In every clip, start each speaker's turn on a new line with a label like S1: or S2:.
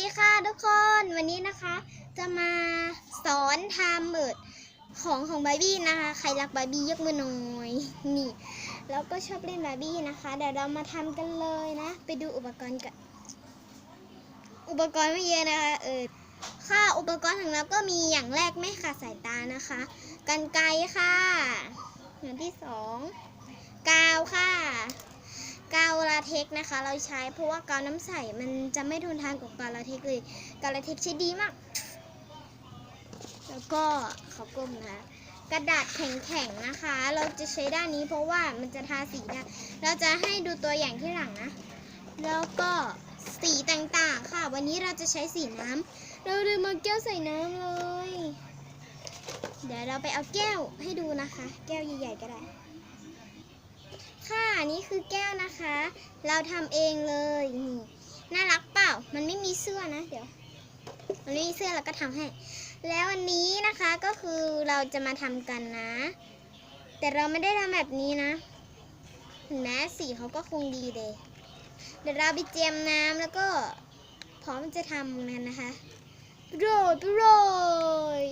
S1: ดีค่ะทุกคนวันนี้นะคะ จะมาสอนทำเบิดของของบาร์บี้นะคะ ใครรักบาร์บี้ยกมือหน่อยนี่ แล้วก็ชอบเล่นบาร์บี้นะคะเดี๋ยวเรามาทำกันเลยนะ ไปดูอุปกรณ์กันอุปกรณ์ไม่เยอะนะคะเออค่ะอุปกรณ์ของเราก็มีอย่างแรกไม่ขาดสายตานะคะกันไกรค่ะอย่างที่สองกาวค่ะ กาวลาเท็กนะคะ เราใช้เพราะว่ากาวน้ำใสมันจะไม่ทนทานกับกาวลาเท็กเลยกาวลาเท็กใช้ดีมาก แล้วก็ขอบกลมนะคะกระดาษแข็งๆนะคะ เราจะใช้ด้านนี้เพราะว่ามันจะทาสีได้ เราจะให้ดูตัวอย่างที่หลังนะ แล้วก็สีต่างๆค่ะ วันนี้เราจะใช้สีน้ำเราลืมมาแก้วใส่น้ำเลย เดี๋ยวเราไปเอาแก้วให้ดูนะคะ แก้วใหญ่ๆก็ได้ ค่ะนี่คือแก้วนะคะ เราทำเองเลยนี่น่ารักเปล่า มันไม่มีเสื้อนะ เดี๋ยว มันไม่มีเสื้อเราก็ทำให้ แล้ววันนี้นะคะก็คือเราจะมาทำกันนะ แต่เราไม่ได้ทำแบบนี้นะเห็นไหมสีเขาก็คงดีเลย เดี๋ยวเราไปเจียมน้ำแล้วก็พร้อมจะทำกันนะคะโรยโรย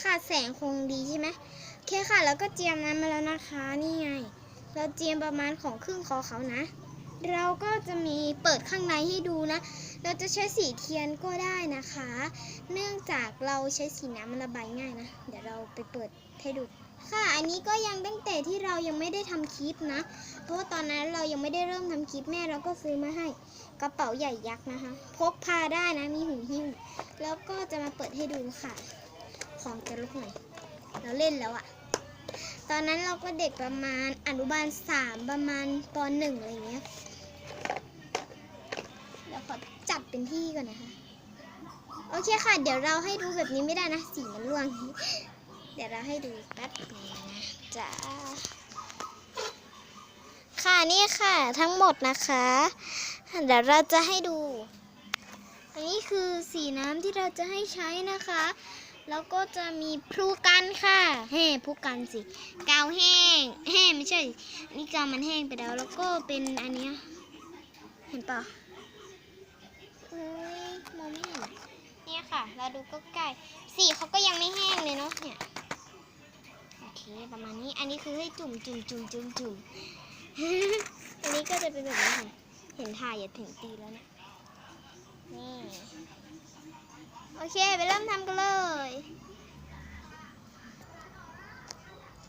S1: ค่ะแสงคงดีใช่ไหม เคค่ะ แล้วก็เจียมน้ำมาแล้วนะคะ นี่ไง เราเจียมประมาณของครึ่งคอเขานะ เราก็จะมีเปิดข้างในให้ดูนะ เราจะใช้สีเทียนก็ได้นะคะ เนื่องจากเราใช้สีน้ำมันระบายง่ายนะ เดี๋ยวเราไปเปิดให้ดู ค่ะ อันนี้ก็ยังตั้งแต่ที่เรายังไม่ได้ทำคลิปนะ เพราะว่าตอนนั้นเรายังไม่ได้เริ่มทำคลิปแม่เราก็ซื้อมาให้ กระเป๋าใหญ่ยักษ์นะคะ พกพาได้นะ มีหูหิ้ว แล้วก็จะมาเปิดให้ดูค่ะ ของจะลุกหน่อยเราเล่นแล้วอะ ตอนนั้นเราก็เด็กประมาณอนุบาลสามประมาณปหนึ่งอะไรเงี้ยเดี๋ยวขอจัดเป็นที่ก่อนนะคะ โอเคค่ะ เดี๋ยวเราให้ดูแบบนี้ไม่ได้นะ สีมันร่วง เดี๋ยวเราให้ดูแป๊บนึงนะจ้าค่ะนี่ค่ะทั้งหมดนะคะ เดี๋ยวเราจะให้ดู อันนี้คือสีน้ำที่เราจะให้ใช้นะคะ แล้วก็จะมีพลูกันค่ะแห่พลูกันสิกาวแห้งแห้ไม่ใช่นี่กาวมันแห้งไปแล้ว แล้วก็เป็นอันเนี้ยเห็นปะเอ้ยมองไม่เห็นเนี่ยค่ะ เราดูก็ใกล้สีเขาก็ยังไม่แห้งเลยเนาะเนี่ยโอเคประมาณนี้อันนี้คือให้จุ่มจุ่มจุ่มจุ่มจุ่มอันนี้ก็จะเป็นแบบนี้ค่ะเห็นถ่ายอย่าถึงตีแล้วเนี่ยนี่ โอเค ไปเริ่มทำกันเลย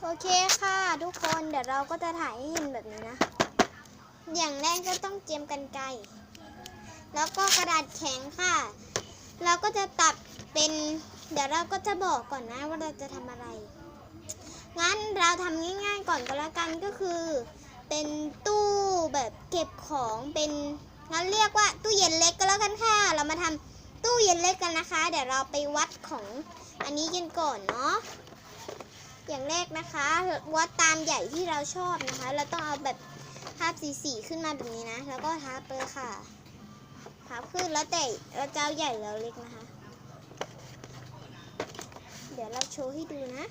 S1: โอเคค่ะ ทุกคนเดี๋ยวเราก็จะถ่ายให้เห็นแบบนี้นะ อย่างแรกก็ต้องเจียมกันไกรแล้วก็กระดาษแข็งค่ะ เราก็จะตัดเป็น เดี๋ยวเราก็จะบอกก่อนนะว่าเราจะทำอะไร งั้นเราทำง่ายๆก่อนก็แล้วกันก็คือ เป็นตู้แบบเก็บของเป็นงั้นเรียกว่าตู้เย็นเล็กก็แล้วกันค่ะ เรามาทำ ตู้เย็นเล็กกันนะคะ เดี๋ยวเราไปวัดของอันนี้กันก่อนเนาะอย่างแรกนะคะ วัดตามใหญ่ที่เราชอบนะคะ เราต้องเอาแบบภาพสีสีขึ้นมาแบบนี้นะ แล้วก็ทับเลยค่ะทับขึ้นแล้วแต่เราจะเอาใหญ่แล้วเล็กนะคะ เดี๋ยวเราโชว์ให้ดูนะ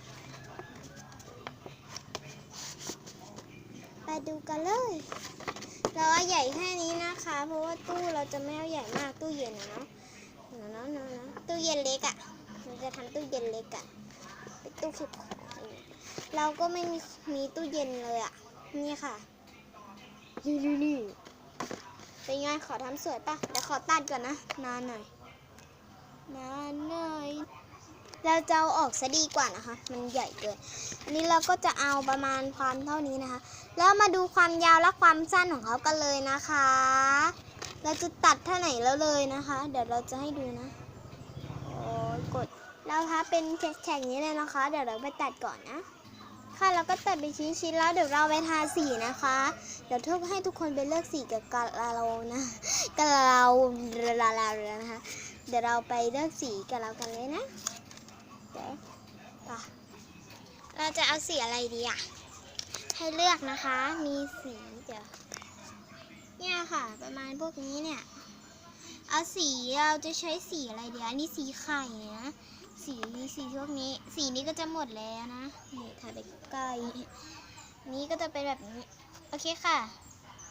S1: ไปดูกันเลย เราเอาใหญ่แค่นี้นะคะ เพราะว่าตู้เราจะไม่เอาใหญ่มากตู้เย็นนะเนาะ ตู้เย็นเล็กอะ่ะเราจะทำตู้เย็นเล็กอะ่ะเป็นตู้เก็บของเราก็ไม่มีมีตู้เย็นเลยอะ่ะ นี่ค่ะนี่นี่นี่เป็นไงขอทำสวยปะเดี๋ยวขอตัดก่อนนะ นานหน่อย นานหน่อยเราจะเอาออกซะดีกว่านะคะ มันใหญ่เกิน อันนี้เราก็จะเอาประมาณความเท่านี้นะคะ แล้วมาดูความยาวและความสั้นของเขากันเลยนะคะ เราจะตัดเท่าไหนแล้วเลยนะคะ เดี๋ยวเราจะให้ดูนะ เราทาเป็นแฉกๆนี้เลยนะคะ เดี๋ยวเราไปตัดก่อนนะ ค่ะเราก็ตัดเป็นชิ้นๆแล้วเดี๋ยวเราไปทาสีนะคะ เดี๋ยวทุกให้ทุกคนไปเลือกสีกับกะเรานะกะเราลาลาเลยนะคะ เดี๋ยวเราไปเลือกสีกับเรากันเลยนะเดี๋ยวเราจะเอาสีอะไรดีอะให้เลือกนะคะ มีสีเดี๋ยวเนี่ยค่ะ ประมาณพวกนี้เนี่ย เอาสีเราจะใช้สีอะไรเดี๋ยวอันนี้สีไข่นะ สีสีพวกนี้ สีนี้ก็จะหมดแล้วนะนี่ถ่ายไปใกล้นี้ก็จะเป็นแบบนี้ โอเคค่ะ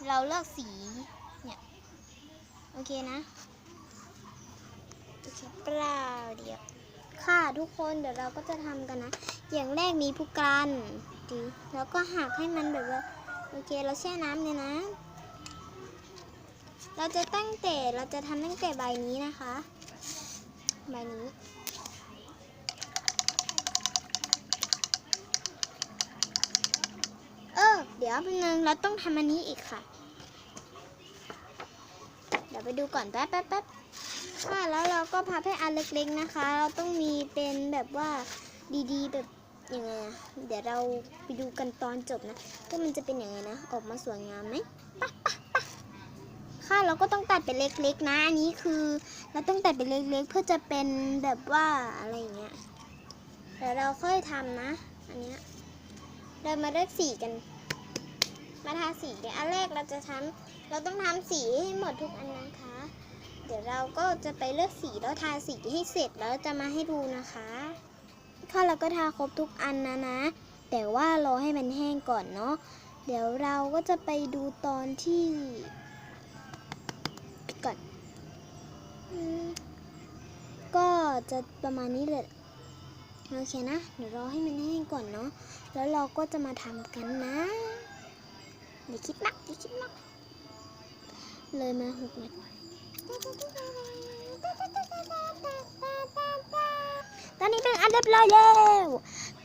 S1: เราเลือกสีเนี่ยโอเคนะโอเคเปล่าเดี๋ยวค่ะทุกคนเดี๋ยวเราก็จะทำกันนะ อย่างแรกมีผู้กันดีแล้วก็หักให้มันแบบว่าโอเคเราแช่น้ำเนี่ยนะ เราจะตั้งแต่เราจะทำตั้งแต่ใบนี้นะคะ ใบนี้ เดี๋ยวแป๊บนึงเราต้องทำอันนี้อีกค่ะ เดี๋ยวไปดูก่อนแป๊บแป๊บแป๊บค่ะแล้วเราก็พับให้อันเล็กๆนะคะ เราต้องมีเป็นแบบว่าดีๆแบบยังไงอะเดี๋ยวเราไปดูกันตอนจบนะว่ามันจะเป็นยังไงนะ ออกมาสวยงามไหมปะปะปะค่ะเราก็ต้องตัดเป็นเล็กๆ นะอันนี้คือเราต้องตัดเป็นเล็กๆ เพื่อจะเป็นแบบว่าอะไรอย่างเงี้ยเดี๋ยวเราค่อยทำนะ อันเนี้ยเรามาเลือกสีกัน มาทาสีกันอันแรกเราจะทำเราต้องทำสีให้หมดทุกอันนะคะ เดี๋ยวเราก็จะไปเลือกสีแล้วทาสีให้เสร็จแล้วจะมาให้ดูนะคะค่ะเราก็ทาครบทุกอันนะนะ แต่ว่ารอให้มันแห้งก่อนเนาะเดี๋ยวเราก็จะไปดูตอนที่ก่อนอก็จะประมาณนี้เลยโอเคนะเดี๋ยวรอให้มันแห้งก่อนเนาะแล้วเราก็จะมาทำกันนะ อย่าคิดนักอย่าคิดนักเลยมาหกนาทีตอนนี้เป็นอันเรียบร้อยแล้ว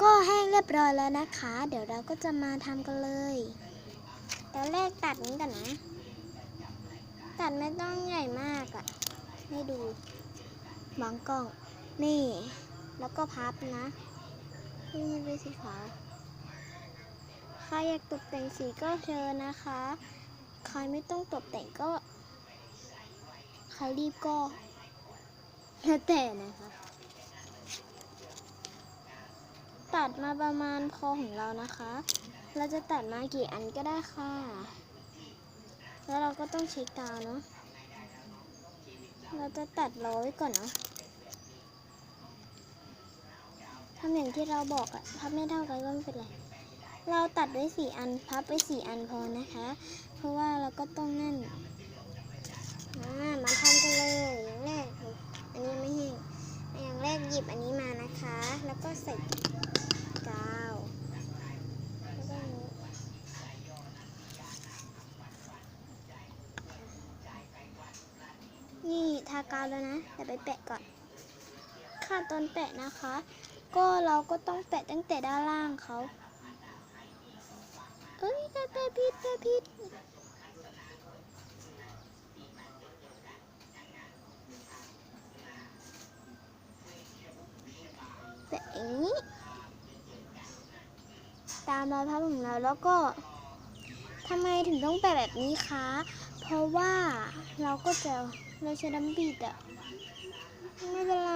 S1: ก็แห้งเรียบร้อยแล้วนะคะ เดี๋ยวเราก็จะมาทำกันเลยตอนแรกตัดนี้ก่อนนะ ตัดไม่ต้องใหญ่มากอะ่ะให้ดูบางกล้อง นี่ แล้วก็พับนะนี่เป็นสีขาว ครอยากตกแต่งสีก็เชิญนะคะ ใครไม่ต้องตกแต่งก็ ใครรีบก็แล้วแต่นะคะ ตัดมาประมาณคอของเรานะคะ เราจะตัดมากี่อันก็ได้ค่ะ แล้วเราก็ต้องใช้กาวเนาะ เราจะตัดร้อยก่อนเนาะทำอย่างที่เราบอกอะพับไม่เท่ากันก็ไม่เป็นไร เราตัดไว้สี่อันพับไว้สี่อันพอนะคะ เพราะว่าเราก็ต้องนั่นอ่ามาทำกันเลยอย่างแรกอันนี้ไม่แห้งอย่างแรกหยิบอันนี้มานะคะ แล้วก็ใส่กาวนี่ทากาวแล้วนะเดี๋ยวไปแปะก่อนค่ะตอนแปะนะคะ ก็เราก็ต้องแปะตั้งแต่ด้านล่างเขา เอ้ยแปะแปะผิดแปะผิดแปะอย่างนี้ ตามรอยพับของเราแล้วก็ทำไมถึงต้องแปะแบบนี้คะ เพราะว่าเราก็จะเราใช้น้ำบีดอะไม่เป็นไร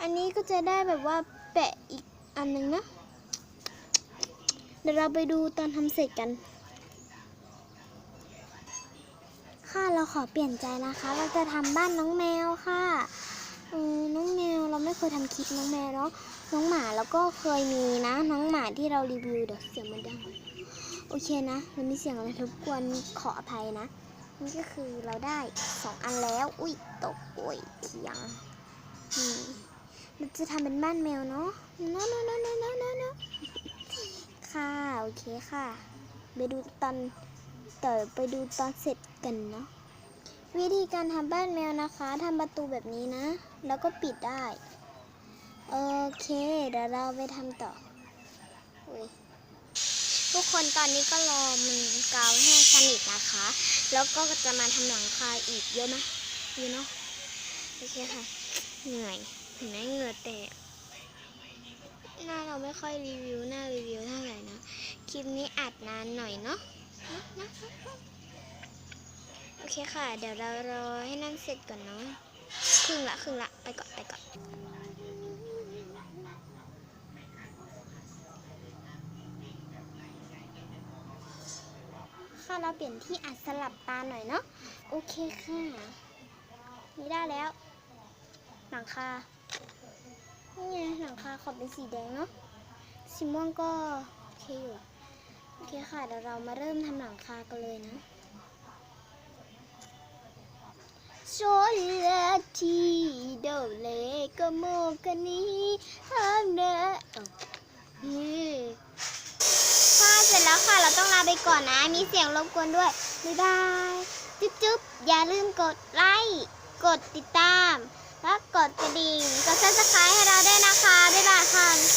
S1: อันนี้ก็จะได้แบบว่าแปะอีกอันหนึ่งนะ เดี๋ยวเราไปดูตอนทำเสร็จกัน ค่ะเราขอเปลี่ยนใจนะคะ เราจะทำบ้านน้องแมวค่ะน้องแมวเราไม่เคยทำคลิปน้องแมวเนาะน้องหมาแล้วก็เคยมีนะ น้องหมาที่เรารีวิวเดี๋ยวเสียงมันดังโอเคนะมันมีเสียงอะไรรบกวนขออภัยนะนี่ก็คือเราได้สองอันแล้ว อุ้ยตกอุ้ยเสียงนี่มันจะทำเป็นบ้านแมวเนาะเนาะเนาะเนาะเนาะเนาะ ค่ะ โอเคค่ะ ไปดูตอนต่อไปดูตอนเสร็จกันเนาะวิธีการทำบ้านแมวนะคะทำประตูแบบนี้นะ แล้วก็ปิดได้ โอเค เดี๋ยวเราไปทำต่ออุ๊ยทุกคนตอนนี้ก็รอมันกาวแห้งสนิทนะคะ แล้วก็จะมาทำหลังคาอีกเยอะไหมเยอะเนาะโอเคค่ะ เหนื่อยเห็นไหมเหงื่อแตกหน้าเราไม่ค่อยรีวิว หน้ารีวิว ลิปนี้อัดนานหน่อยเนาะโอเคค่ะ เดี๋ยวเรารอให้นั่นเสร็จก่อนเนาะครึ่งละครึ่งละไปก่อนไปก่อนค่ะเราเปลี่ยนที่อัดสลับตาหน่อยเนาะโอเคค่ะนี่ได้แล้ว หลังคานี่ไงหลังคาขอบเป็นสีแดงเนาะสีม่วงก็โอเคอยู่ อเคค่ะเดี๋ยวเรามาเริ่มทำหลังคากันเลยนะโซลาทีโดเลกโมกานีฮันเดค่ะเสร็จแล้วค่ะเราต้องลาไปก่อนนะ มีเสียงรบกวนด้วย บ๊ายบาย จุ๊บจุ๊บอย่าลืมกดไลค์ กดติดตาม และกดกระดิ่ง กดซับสไครต์ให้เราด้วยนะคะ บ๊ายบายค่ะ